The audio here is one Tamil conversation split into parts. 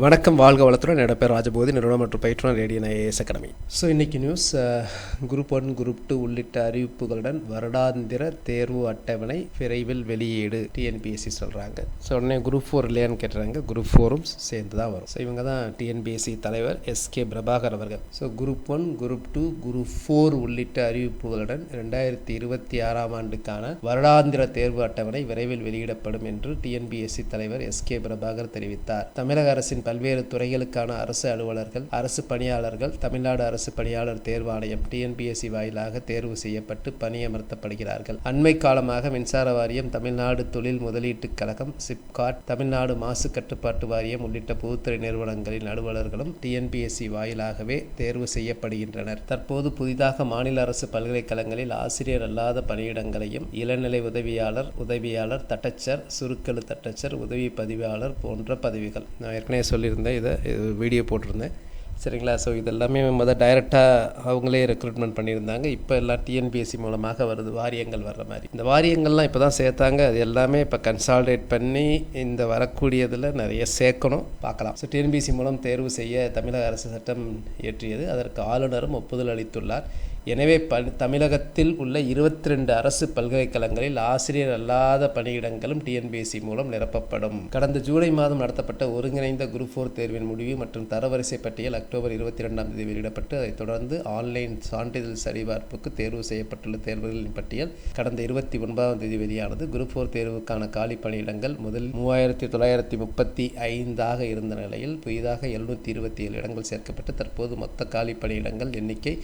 வணக்கம் வாழ்க வளத்துடன். என்னோட பேர் ராஜபோதி. நிறுவனம் மற்றும் பயிற்றுனர் ரேடியன் ஐஏஎஸ் அகாடமி. ஸோ இன்றைக்கி news group one group two உள்ளிட்ட அறிவிப்புகளுடன் வருடாந்திர தேர்வு அட்டவணை விரைவில் வெளியீடு. டிஎன்பிஎஸ்சி சொல்கிறாங்க ஸோ உடனே குரூப் ஃபோர் இல்லையான்னு கேட்டுறாங்க. குரூப் ஃபோரும் சேர்ந்து தான் வரும். ஸோ இவங்க தான் டிஎன்பிஎஸ்சி தலைவர் எஸ்கே பிரபாகர் அவர்கள். So group one group two group four உள்ளிட்ட அறிவிப்புகளுடன் ரெண்டாயிரத்தி இருபத்தி ஆறாம் ஆண்டுக்கான வருடாந்திர தேர்வு அட்டவணை விரைவில் வெளியிடப்படும் என்று டிஎன்பிஎஸ்சி தலைவர் எஸ்கே பிரபாகர் தெரிவித்தார். தமிழக அரசின் பல்வேறு துறைகளுக்கான அரசு அலுவலர்கள் அரசு பணியாளர்கள் தமிழ்நாடு அரசு பணியாளர் தேர்வாணையம் டிஎன்பிஎஸ்சி வாயிலாக தேர்வு செய்யப்பட்டு பணியமர்த்தப்படுகிறார்கள். அண்மை காலமாக மின்சார வாரியம் தமிழ்நாடு தொழில் முதலீட்டுக் கழகம் சிப்காட் தமிழ்நாடு மாசு கட்டுப்பாட்டு வாரியம் உள்ளிட்ட பொதுத்துறை நிறுவனங்களின் அலுவலர்களும் டிஎன்பிஎஸ்சி வாயிலாகவே தேர்வு செய்யப்படுகின்றனர். தற்போது புதிதாக மாநில அரசு பல்கலைக்கழகங்களில் ஆசிரியர் அல்லாத பணியிடங்களையும் இளநிலை உதவியாளர் உதவியாளர் தட்டச்சர் சுருக்கெழு தட்டச்சர் உதவி பதிவாளர் போன்ற பதவிகள். நான் ஏற்கனவே சொல்லியிருந்தேன் இதை வீடியோ போட்டிருந்தேன் சரிங்களா? ஸோ இதெல்லாமே மொதல் டைரெக்டாக அவங்களே ரெக்ரூட்மெண்ட் பண்ணியிருந்தாங்க. இப்போ எல்லாம் டிஎன்பிஎஸ்சி மூலமாக வருது. வாரியங்கள் வர்ற மாதிரி. இந்த வாரியங்கள்லாம் இப்போ தான் சேர்த்தாங்க. அது எல்லாமே இப்போ கன்சால்டேட் பண்ணி இந்த வரக்கூடியதில் நிறைய சேர்க்கணும். பார்க்கலாம். ஸோ டிஎன்பிஎஸ்சி மூலம் தேர்வு செய்ய தமிழக அரசு சட்டம் இயற்றியது. அதற்கு ஆளுநரும் ஒப்புதல் அளித்துள்ளார். எனவே ப தமிழகத்தில் உள்ள இருபத்தி ரெண்டு அரசு பல்கலைக்கழகங்களில் ஆசிரியர் அல்லாத பணியிடங்களும் டிஎன்பிஎஸ்சி மூலம் நிரப்பப்படும். கடந்த ஜூலை மாதம் நடத்தப்பட்ட ஒருங்கிணைந்த குரூப் ஃபோர் தேர்வின் முடிவு மற்றும் தரவரிசை பட்டியல் அக்டோபர் இருபத்தி ரெண்டாம் தேதி வெளியிடப்பட்டு அதைத் தொடர்ந்து ஆன்லைன் சான்றிதழ் சரிபார்ப்புக்கு தேர்வு செய்யப்பட்டுள்ள தேர்வுகளின் பட்டியல் கடந்த இருபத்தி ஒன்பதாம் தேதி வெளியானது. குரூப் ஃபோர் தேர்வுக்கான காலி பணியிடங்கள் முதல் மூவாயிரத்தி தொள்ளாயிரத்தி முப்பத்தி ஐந்தாக இருந்த நிலையில் புதிதாக எழுநூற்றி இருபத்தி ஏழு இடங்கள் சேர்க்கப்பட்டு தற்போது மொத்த காலி பணியிடங்கள் எண்ணிக்கை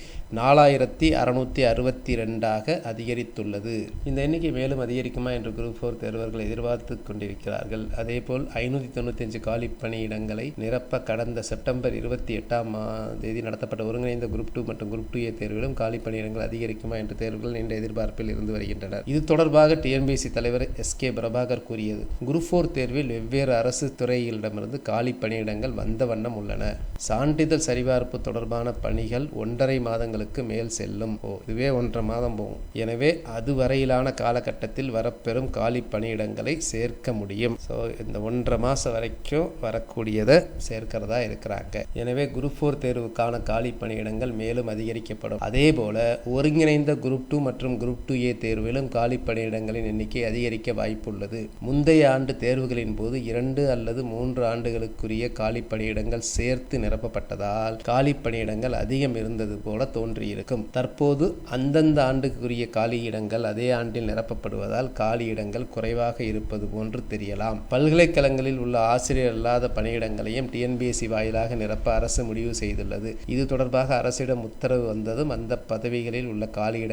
நாலாயிரத்தி அறுநூற்றி அறுபத்தி ரெண்டாக அதிகரித்துள்ளது. இந்த எண்ணிக்கை மேலும் அதிகரிக்குமா என்று குரூப் ஃபோர் தேர்வர்கள் எதிர்பார்த்து கொண்டிருக்கிறார்கள். அதேபோல் ஐநூற்றி தொண்ணூத்தஞ்சு காலி பணியிடங்களை நிரப்ப கடந்த செப்டம்பர் இருபத்தி எட்டு எட்டாம் தேதி நடத்தப்பட்ட ஒருங்கிணைந்த குரூப் டூ மற்றும் குரூப் டூ ஏ தேர்விலும் காலி பணியிடங்கள் அதிகரிக்குமா என்ற தேர்வுகள் நீண்ட எதிர்பார்ப்பில் இருந்து வருகின்றனர் இது தொடர்பாக டிஎன்பிசி தலைவர் எஸ் கே பிரபாகர் கூறியது. குரூப் ஃபோர் தேர்வில் வெவ்வேறு அரசு துறைகளிடமிருந்து காலி பணியிடங்கள் வந்த வண்ணம் உள்ளன. சான்றிதழ் சரிபார்ப்பு தொடர்பான பணிகள் ஒன்றரை மாதங்களுக்கு மேல் செல்லும். ஓ இதுவே ஒன்றரை மாதம் போகும். எனவே அதுவரையிலான காலகட்டத்தில் வரப்பெறும் காலி பணியிடங்களை சேர்க்க முடியும். ஸோ இந்த ஒன்றரை மாதம் வரைக்கும் வரக்கூடியதை சேர்க்கிறதா இருக்கிறாங்க. எனவே குரூப் ஃபோர் தேர்வுக்கான காலி பணியிடங்கள் மேலும் அதிகரிக்கப்படும். அதே போல ஒருங்கிணைந்த குரூப் டூ மற்றும் குரூப் டூ ஏ தேர்விலும் காலி பணியிடங்களின் எண்ணிக்கை அதிகரிக்க வாய்ப்புள்ளது. முந்தைய ஆண்டு தேர்வுகளின் போது இரண்டு அல்லது மூன்று ஆண்டுகளுக்குரிய காலி பணியிடங்கள் சேர்த்து நிரப்பப்பட்டதால் காலி பணியிடங்கள் அதிகம் இருந்தது போல தோன்றியிருக்கும். தற்போது அந்தந்த ஆண்டுக்குரிய காலி இடங்கள் அதே ஆண்டில் நிரப்பப்படுவதால் காலி இடங்கள் குறைவாக இருப்பது போன்று தெரியலாம். பல்கலைக்கழகங்களில் உள்ள ஆசிரியர் அல்லாத பணியிடங்களையும் டிஎன்பிஎஸ்சி வாயிலாக நிரப்ப அரசு முடிவு செய்துள்ளது. இது தொடர்பாக அரசிடம் உத்தரவு வந்ததும் அந்த பதவிகளில் உள்ள காலி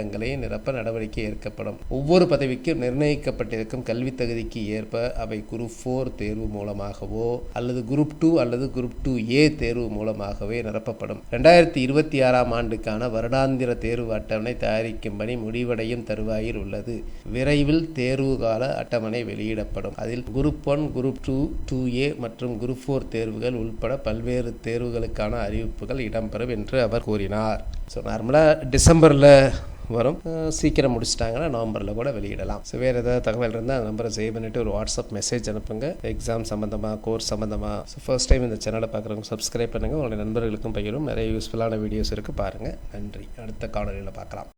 நிரப்ப நடவடிக்கை ஏற்கப்படும் ஒவ்வொரு பதவிக்கும் நிர்ணயிக்கப்பட்டிருக்கும் கல்வி தகுதிக்கு ஏற்ப அவை குரூப் ஃபோர் தேர்வு மூலமாகவோ அல்லது குரூப் டூ அல்லது குரூப் டூ ஏ தேர்வு மூலமாகவே நிரப்பப்படும். ரெண்டாயிரத்தி இருபத்தி ஆறாம் ஆண்டுக்கான வருடாந்திர தேர்வு அட்டவணை தயாரிக்கும் பணி முடிவடையும் தருவாயில் உள்ளது. விரைவில் தேர்வு கால அட்டவணை வெளியிடப்படும். அதில் group one group two two A மற்றும் குரூப் ஃபோர் தேர்வுகள் உள்பட பல்வேறு தேர்வுகளுக்கான அறிவிப்புகள் இடம்பெறும் என்று அவர் கூறினார். ஸோ நார்மலாக டிசம்பரில் வரும். சீக்கிரம் முடிச்சிட்டாங்கன்னா நவம்பரில் கூட வெளியிடலாம். ஸோ வேறு ஏதாவது தகவல் இருந்தால் அந்த நம்பரை சேவ் பண்ணிவிட்டு ஒரு வாட்ஸ்அப் மெசேஜ் அனுப்புங்க. எக்ஸாம் சம்மந்தமாக கோர்ஸ் சம்மந்தமாக ஸோ ஃபர்ஸ்ட் டைம் இந்த சேனலை பார்க்குறவங்க சப்ஸ்கிரைப் பண்ணுங்கள் உங்களுடைய நண்பர்களுக்கும் பகிரும். நிறைய யூஸ்ஃபுல்லான வீடியோஸ் இருக்குது பாருங்கள் நன்றி. அடுத்த காணொலியில் பார்க்கலாம்.